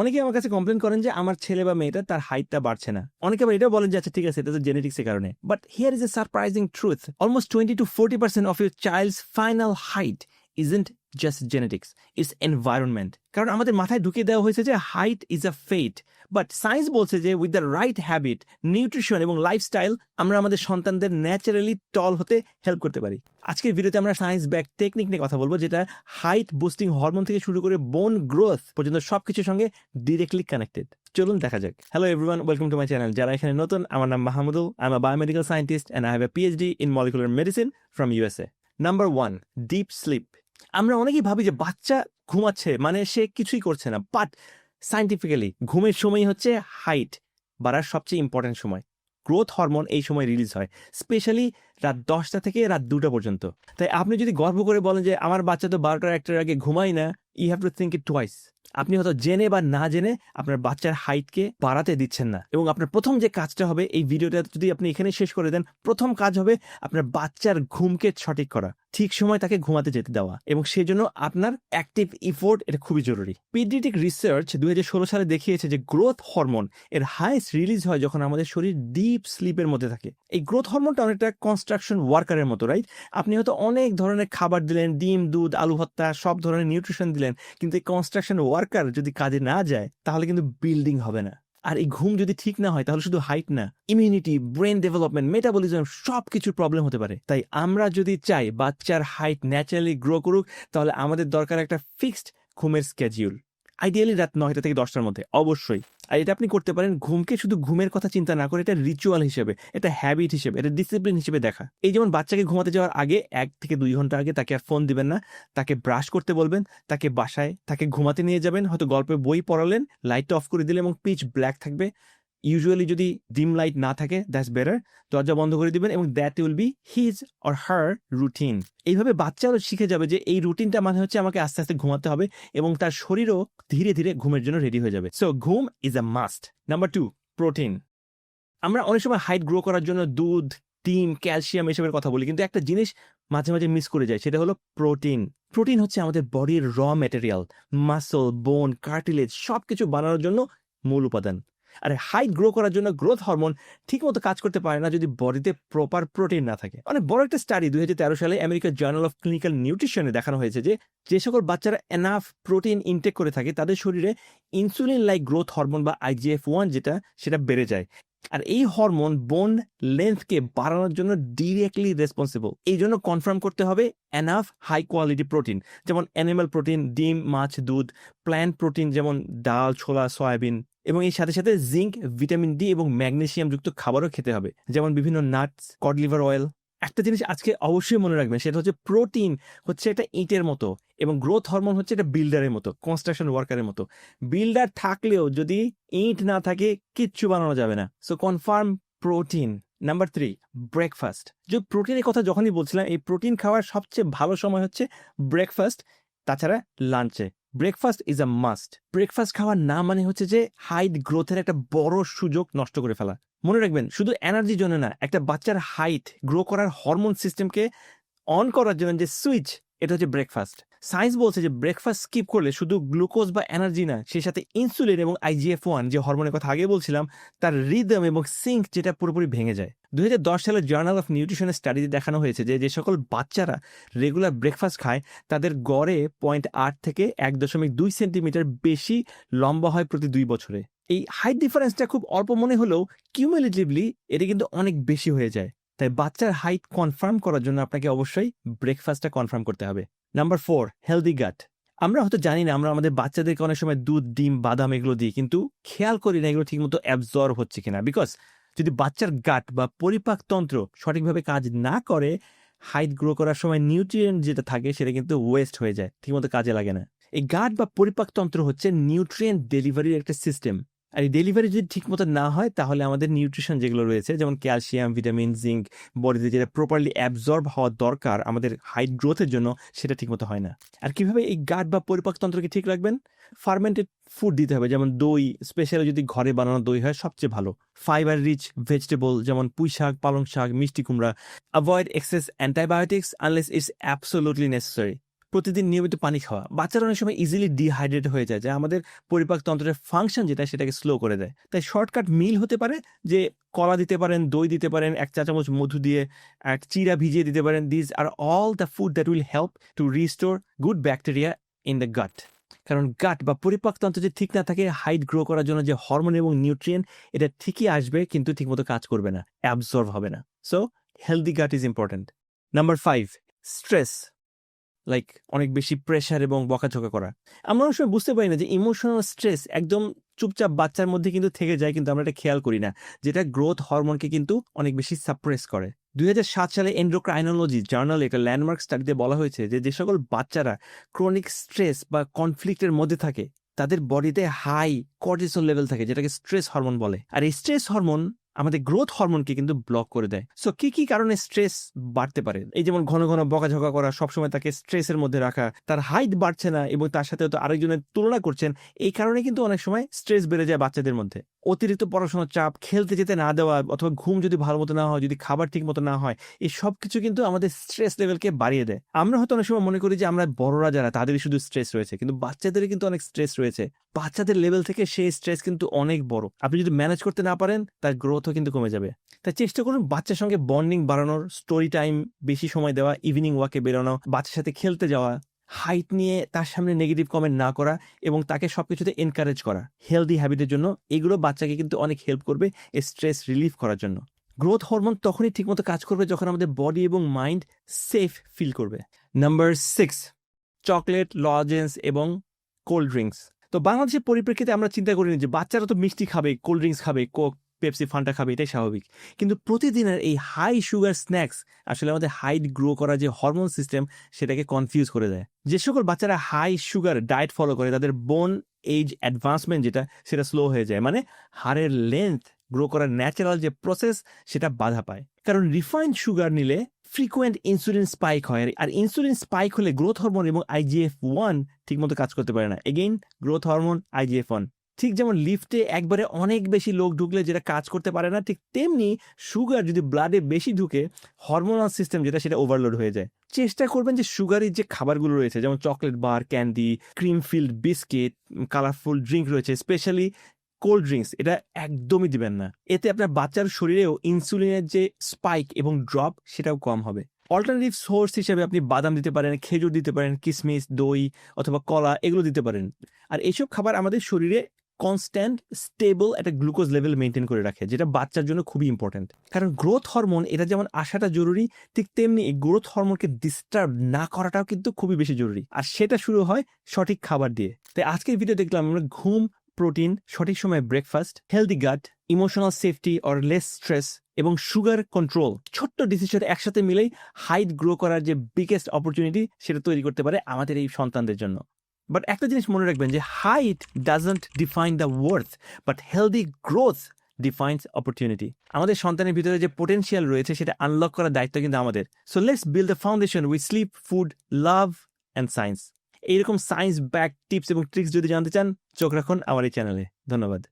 অনেকে আমার কাছে কমপ্লেন করেন যে আমার ছেলে বা মেয়েটা তার হাইটটা বাড়ছে না। অনেকে আবার এটাও বলেন যে আচ্ছা ঠিক আছে, এটা তো জেনেটিক্স এর কারণে। But here is a surprising truth almost twenty two forty percent of your child's final height isn't just genetics it's environment কারণ আমাদের মাথায় ঢুকিয়ে দেওয়া হয়েছে যে height is a fate but science বলছে যে with the right habit nutrition এবং লাইফস্টাইল আমরা আমাদের সন্তানদের ন্যাচারালি টল হতে হেল্প করতে পারি। আজকের ভিডিওতে আমরা সায়েন্স ব্যাক টেকনিক নিয়ে কথা বলব, যেটা হাইট বুস্টিং হরমোন থেকে শুরু করে বোন গ্রোথ পর্যন্ত সবকিছুর সঙ্গে ডিরেক্টলি কানেক্টেড চলুন দেখা যাক। Hello everyone welcome to my channel যারা এখানে নতুন, আমার নাম Mahmudul. I am a biomedical scientist and I have a PhD in molecular medicine from USA number one deep sleep আমরা অনেকেই ভাবি যে বাচ্চা ঘুমাচ্ছে মানে সে কিছুই করছে না বাট সাইন্টিফিক্যালি ঘুমের সময় হচ্ছে হাইট বাড়ার সবচেয়ে ইম্পর্টেন্ট সময়। গ্রোথ হরমোন এই সময় রিলিজ হয় স্পেশালি রাত দশটা থেকে রাত দুটা পর্যন্ত। তাই আপনি যদি গর্ব করে বলেন যে, আমার বাচ্চা তো বারোটার একটার আগে ঘুমাই না you have to think it twice আপনি হয়তো জেনে বা না জেনে আপনার বাচ্চার হাইটকে বাড়াতে দিচ্ছেন না। এবং আপনার প্রথম যে কাজটা হবে এই ভিডিওটা যদি আপনি এখানে শেষ করে দেন, প্রথম কাজ হবে আপনার বাচ্চার ঘুমকে সঠিক করা, ঠিক সময় তাকে ঘুমাতে যেতে দেওয়া। এবং সেজন্য আপনার অ্যাক্টিভ ইফোর্ট এটা খুবই জরুরি। পিডিটিক রিসার্চ দু হাজার ষোলো সালে দেখিয়েছে যে গ্রোথ হরমোন এর হাইস্ট রিলিজ হয় যখন আমাদের শরীর ডিপ স্লিপের মধ্যে থাকে। এই গ্রোথ হরমোনটা অনেকটা কনস্ট্রাকশন ওয়ার্কারের মতো রাইট আপনি হয়তো অনেক ধরনের খাবার দিলেন, ডিম, দুধ, আলু ভত্তা সব ধরনের নিউট্রিশন দিলেন, কিন্তু এই কনস্ট্রাকশন ওয়ার্কার যদি কাজে না যায়, তাহলে কিন্তু বিল্ডিং হবে না। আর এই ঘুম যদি ঠিক না হয়, তাহলে শুধু হাইট না ইমিউনিটি ব্রেন ডেভেলপমেন্ট মেটাবলিজম সব কিছুর প্রবলেম হতে পারে। তাই আমরা যদি চাই বাচ্চার হাইট ন্যাচারালি গ্রো করুক, তাহলে আমাদের দরকার একটা ফিক্সড ঘুমের স্কেজিউল আইডিয়ালি রাত নয়টা থেকে দশটার মধ্যে, অবশ্যই। আর এটা আপনি করতে পারেন ঘুমকে শুধু ঘুমের কথা চিন্তা না করে, এটা রিচুয়াল হিসেবে, এটা হ্যাবিট হিসেবে, এটা ডিসিপ্লিন হিসেবে দেখা। এই যেমন বাচ্চাকে ঘুমাতে যাওয়ার আগে, এক থেকে দুই ঘণ্টা আগে তাকে আর ফোন দিবেন না। তাকে ব্রাশ করতে বলবেন, তাকে বাসায় তাকে ঘুমাতে নিয়ে যাবেন, হয়তো গল্পে বই পড়ালেন লাইটটা অফ করে দিলে এবং পিচ ব্ল্যাক থাকবে। ইউজুয়ালি যদি ডিম লাইট না থাকে দ্যাটস বেটার দরজা বন্ধ করে দিবেন এবং that will be his or her routine এইভাবে বাচ্চারও শিখে যাবে যে এই রুটিনটা মানে হচ্ছে আমাকে আস্তে আস্তে ঘুমাতে হবে এবং তার শরীরও ধীরে ধীরে ঘুমের জন্য রেডি হয়ে যাবে। সো ঘুম is a must number two protein আমরা অনেক সময় হাইট গ্রো করার জন্য দুধ ডিম ক্যালসিয়াম এসবের কথা বলি, কিন্তু একটা জিনিস মাঝে মাঝে মিস করে যায়, সেটা হলো প্রোটিন প্রোটিন হচ্ছে আমাদের বডির র ম্যাটেরিয়াল মাসল বোন কার্টিলেজ সব কিছু বানানোর জন্য মূল উপাদান। আর হাইট গ্রো করার জন্য গ্রোথ হরমোন ঠিকমতো কাজ করতে পারে না যদি বডিতে প্রপার প্রোটিন না থাকে। অনেক বড় একটা স্টাডি দুই হাজার তেরো সালে আমেরিকার জার্নাল অফ ক্লিনিক্যাল নিউট্রিশনে দেখানো হয়েছে যে যে সকল বাচ্চারা এনাফ প্রোটিন ইনটেক করে থাকে, তাদের শরীরে ইনসুলিন লাইক গ্রোথ হরমোন বা আইজিএফ ওয়ান যেটা, সেটা বেড়ে যায়। আর এই হরমোন বোন লেন্থকে বাড়ানোর জন্য ডিরেক্টলি রেসপন্সিবল এই জন্য কনফার্ম করতে হবে এনাফ হাই কোয়ালিটি প্রোটিন যেমন অ্যানিমাল প্রোটিন ডিম, মাছ, দুধ প্ল্যান্ট প্রোটিন যেমন ডাল, ছোলা, সয়াবিন এবং এর সাথে সাথে জিঙ্ক ভিটামিন ডি এবং ম্যাগনেশিয়াম যুক্ত খাবারও খেতে হবে, যেমন বিভিন্ন নাটস কড লিভার অয়েল একটা জিনিস আজকে অবশ্যই মনে রাখবেন, সেটা হচ্ছে প্রোটিন হচ্ছে একটা ইটের মতো এবং গ্রোথ হরমোন হচ্ছে একটা বিল্ডারের মতো, কনস্ট্রাকশন ওয়ার্কারের মতো। বিল্ডার থাকলেও যদি ইট না থাকে, কিচ্ছু বানানো যাবে না। So confirm protein number three breakfast যে প্রোটিনের কথা যখনই বলছিলাম, এই প্রোটিন খাওয়ার সবচেয়ে ভালো সময় হচ্ছে ব্রেকফাস্ট তাছাড়া লাঞ্চে breakfast is a must breakfast খাওয়ার না মানে হচ্ছে যে হাইট গ্রোথের একটা বড় সুযোগ নষ্ট করে ফেলা। মনে রাখবেন, শুধু এনার্জির জন্য না, একটা বাচ্চার হাইট গ্রো করার হরমোন সিস্টেমকে অন করার জন্য যে সুইচ এটা হচ্ছে ব্রেকফাস্ট সায়েন্স বলছে যে ব্রেকফাস্ট স্কিপ করলে শুধু গ্লুকোজ বা এনার্জি না, সেই সাথে ইনসুলিন এবং আইজিএফ ওয়ান যে হরমোনের কথা আগে বলছিলাম, তার রিদম এবং সিঙ্ক যেটা পুরোপুরি ভেঙে যায়। দুই সালের জার্নাল অফ নিউট্রিশনের স্টাডিতে দেখানো হয়েছে যে যে সকল বাচ্চারা রেগুলার ব্রেকফাস্ট খায়, তাদের গড়ে পয়েন্ট আট থেকে এক দশমিক দুই সেন্টিমিটার বেশি লম্বা হয় প্রতি দুই বছরে। এই হাইট ডিফারেন্সটা খুব অল্প মনে হলেও কিউমুলেটিভলি এটা কিন্তু অনেক বেশি হয়ে যায়। তাই বাচ্চার হাইট কনফার্ম করার জন্য আপনাকে অবশ্যই ব্রেকফাস্টটা কনফার্ম করতে হবে। নাম্বার ফোর হেলদি গাট আমরা হয়তো জানি না, আমরা আমাদের বাচ্চাদেরকে অনেক সময় দুধ, ডিম, বাদাম এগুলো দিই, কিন্তু খেয়াল করি না এগুলো ঠিকমতো অ্যাবজর্ব হচ্ছে কিনা। বিকজ যদি বাচ্চার গাট বা পরিপাকতন্ত্র সঠিকভাবে কাজ না করে হাইট গ্রো করার সময় নিউট্রিয়েন্ট যেটা থাকে সেটা কিন্তু ওয়েস্ট হয়ে যায়, ঠিকমতো কাজে লাগে না। এই গাট বা পরিপাকতন্ত্র হচ্ছে নিউট্রিয়েন্ট ডেলিভারির একটা সিস্টেম আর এই ডেলিভারি যদি ঠিকমতো না হয়, তাহলে আমাদের নিউট্রিশন যেগুলো রয়েছে, যেমন ক্যালসিয়াম ভিটামিন জিঙ্ক বডিতে যেটা প্রপারলি অ্যাবজর্ব হওয়া দরকার, আমাদের হাইট গ্রোথের জন্য সেটা ঠিকমতো হয় না। আর কীভাবে এই গাট বা পরিপাকতন্ত্রকে ঠিক রাখবেন? ফার্মেন্টেড ফুড দিতে হবে, যেমন দই স্পেশালি যদি ঘরে বানানো দই হয়, সবচেয়ে ভালো। ফাইবার রিচ ভেজিটেবল যেমন পুঁই শাক, পালং শাক, মিষ্টি কুমড়া। Avoid excess antibiotics unless it's absolutely necessary প্রতিদিন নিয়মিত পানি খাওয়া। বাচ্চারা অনেক সময় ইজিলি ডিহাইড্রেট হয়ে যায়, যা আমাদের পরিপাক তন্ত্রের ফাংশন যেটা সেটাকে স্লো করে দেয়। তাই শর্টকাট মিল হতে পারে যে কলা দিতে পারেন, দই দিতে পারেন, এক চা চামচ মধু দিয়ে, এক চিরা ভিজিয়ে দিতে পারেন। This are all the food that will help to restore good bacteria in the gut কারণ গাট বা পরিপাকতন্ত্র যে ঠিক না থাকে হাইট গ্রো করার জন্য যে হরমোন এবং নিউট্রিয়েন্ট এটা ঠিকই আসবে কিন্তু ঠিকমতো কাজ করবে না অ্যাবজর্ভ হবে না। So healthy gut is important number five stress like অনেক বেশি প্রেশার এবং বকাঝকা করা। আমরা অনেক সময় বুঝতে পারি না যে ইমোশনাল স্ট্রেস একদম চুপচাপ বাচ্চার মধ্যে কিন্তু থেকে যায়, কিন্তু আমরা এটা খেয়াল করি না। যেটা গ্রোথ হরমোনকে কিন্তু অনেক বেশি সাপ্রেস করে। দুই হাজার সাত সালে এন্ড্রোক্রাইনোলজি জার্নালে একটা ল্যান্ডমার্ক স্টাডিতে বলা হয়েছে যে যে সকল বাচ্চারা ক্রনিক স্ট্রেস বা কনফ্লিক্টের মধ্যে থাকে, তাদের বডিতে হাই কর্টিসল লেভেল থাকে, যেটাকে স্ট্রেস হরমোন বলে। আর এই স্ট্রেস হরমোন আমাদের গ্রোথ হরমোনকে কিন্তু ব্লক করে দেয়। সো কি কি কারণে স্ট্রেস বাড়তে পারে? এই যেমন ঘন ঘন বকাঝকা করা, সবসময় তাকে স্ট্রেসের মধ্যে রাখা, তার হাইট বাড়ছে না এবং তার সাথে তো আরেকজনের তুলনা করছেন, এই কারণে কিন্তু অনেক সময় স্ট্রেস বেড়ে যায় বাচ্চাদের মধ্যে। অতিরিক্ত পড়াশোনার চাপ, খেলতে যেতে না দেওয়া অথবা ঘুম যদি ভালো মতো না হয়, যদি খাবার ঠিক মতো না হয়, এই সব কিছু কিন্তু আমাদের স্ট্রেস লেভেলকে বাড়িয়ে দেয়। আমরা হয়তো অনেক সময় মনে করি যে আমরা বড়রা যারা, তাদেরই শুধু স্ট্রেস রয়েছে, কিন্তু বাচ্চাদের কিন্তু অনেক স্ট্রেস রয়েছে। বাচ্চাদের লেভেল থেকে সেই স্ট্রেস কিন্তু অনেক বড়। আপনি যদি ম্যানেজ করতে না পারেন, তার গ্রোথও কিন্তু কমে যাবে। তাই চেষ্টা করুন বাচ্চার সঙ্গে বন্ডিং বাড়ানোর স্টোরি টাইম বেশি সময় দেওয়া ইভিনিং ওয়াকে বেরোনো, বাচ্চার সাথে খেলতে যাওয়া হাইট নিয়ে তার সামনে নেগেটিভ কমেন্ট না করা এবং তাকে সবকিছুতে এনকারেজ করা। হেলদি হ্যাবিটের জন্য এগুলো বাচ্চাকে কিন্তু অনেক হেল্প করবে স্ট্রেস রিলিফ করার জন্য। গ্রোথ হরমোন তখনই ঠিকমতো কাজ করবে যখন আমাদের বডি এবং মাইন্ড সেফ ফিল করবে। নাম্বার সিক্স চকলেট লজেন্স এবং কোল্ড ড্রিঙ্কস তো বাংলাদেশের পরিপ্রেক্ষিতে আমরা চিন্তা করিনি যে বাচ্চারা তো মিষ্টি খাবে কোল্ড ড্রিঙ্কস খাবে কোক পেপসি ফান্টা খাবে, এটাই স্বাভাবিক। কিন্তু প্রতিদিনের এই হাই সুগার স্ন্যাক্স আসলে আমাদের হাইট গ্রো করা যে হরমোন সিস্টেম সেটাকে কনফিউজ করে দেয়। যে সকল বাচ্চারা হাই সুগার ডায়েট ফলো করে, তাদের বোন এজ অ্যাডভান্সমেন্ট যেটা, সেটা স্লো হয়ে যায়। মানে হাড়ের লেন্থ গ্রো করার ন্যাচারাল যে প্রসেস সেটা বাধা পায়। কারণ রিফাইন্ড সুগার নিলে ফ্রিকোয়েন্ট ইনসুলিন স্পাইক হয়। আর ইনসুলিন স্পাইক হলে গ্রোথ হরমোন এবং আইজিএফ ওয়ান ঠিকমতো কাজ করতে পারে না। Again growth hormone IGF one ঠিক যেমন লিফটে একবারে অনেক বেশি লোক ঢুকলে যেটা কাজ করতে পারে না, ঠিক তেমনি সুগার যদি ব্লাডে বেশি ঢুকে, হরমোনাল সিস্টেম যেটা সেটা ওভারলোড হয়ে যায়। চেষ্টা করবেন যে সুগারের যে খাবারগুলো রয়েছে, যেমন chocolate bar, candy, cream filled biscuit, colourful drink রয়েছে, স্পেশালি কোল্ড ড্রিঙ্কস, এটা একদমই দিবেন না। এতে আপনার বাচ্চার শরীরেও ইনসুলিনের যে স্পাইক এবং ড্রপ সেটাও কম হবে। অল্টারনেটিভ সোর্স হিসেবে আপনি বাদাম দিতে পারেন, খেজুর দিতে পারেন কিশমিশ দই অথবা কলা, এগুলো দিতে পারেন। আর এইসব খাবার আমাদের শরীরে কনস্ট্যান্ট স্টেবল একটা গ্লুকোজ লেভেল মেনটেন করে রাখে, যেটা বাচ্চার জন্য খুবই ইম্পর্টেন্ট কারণ গ্রোথ হরমোন এটা যেমন আসাটা জরুরি, ঠিক তেমনি এই গ্রোথ হরমোনকে ডিস্টার্ব না করাটাও কিন্তু খুবই বেশি জরুরি। আর সেটা শুরু হয় সঠিক খাবার দিয়ে। তাই আজকের ভিডিও দেখলাম আমরা ঘুম প্রোটিন সঠিক সময়ে breakfast healthy gut emotional safety or less stress এবং সুগার কন্ট্রোল ছোট্ট ডিসিশন একসাথে মিলেই হাইট গ্রো করার যে বিগেস্ট অপরচুনিটি সেটা তৈরি করতে পারে আমাদের এই সন্তানদের জন্য। বাট একটা জিনিস মনে রাখবেন যে height doesn't define the worth but healthy growth defines opportunity আমাদের সন্তানের ভিতরে যে পোটেন্সিয়াল রয়েছে, সেটা আনলক করার দায়িত্ব কিন্তু আমাদের। So let's build the foundation with sleep food love and science এইরকম সায়েন্স ব্যাক টিপস এবং ট্রিক্স যদি জানতে চান, চোখ রাখুন আমার এই চ্যানেলে ধন্যবাদ।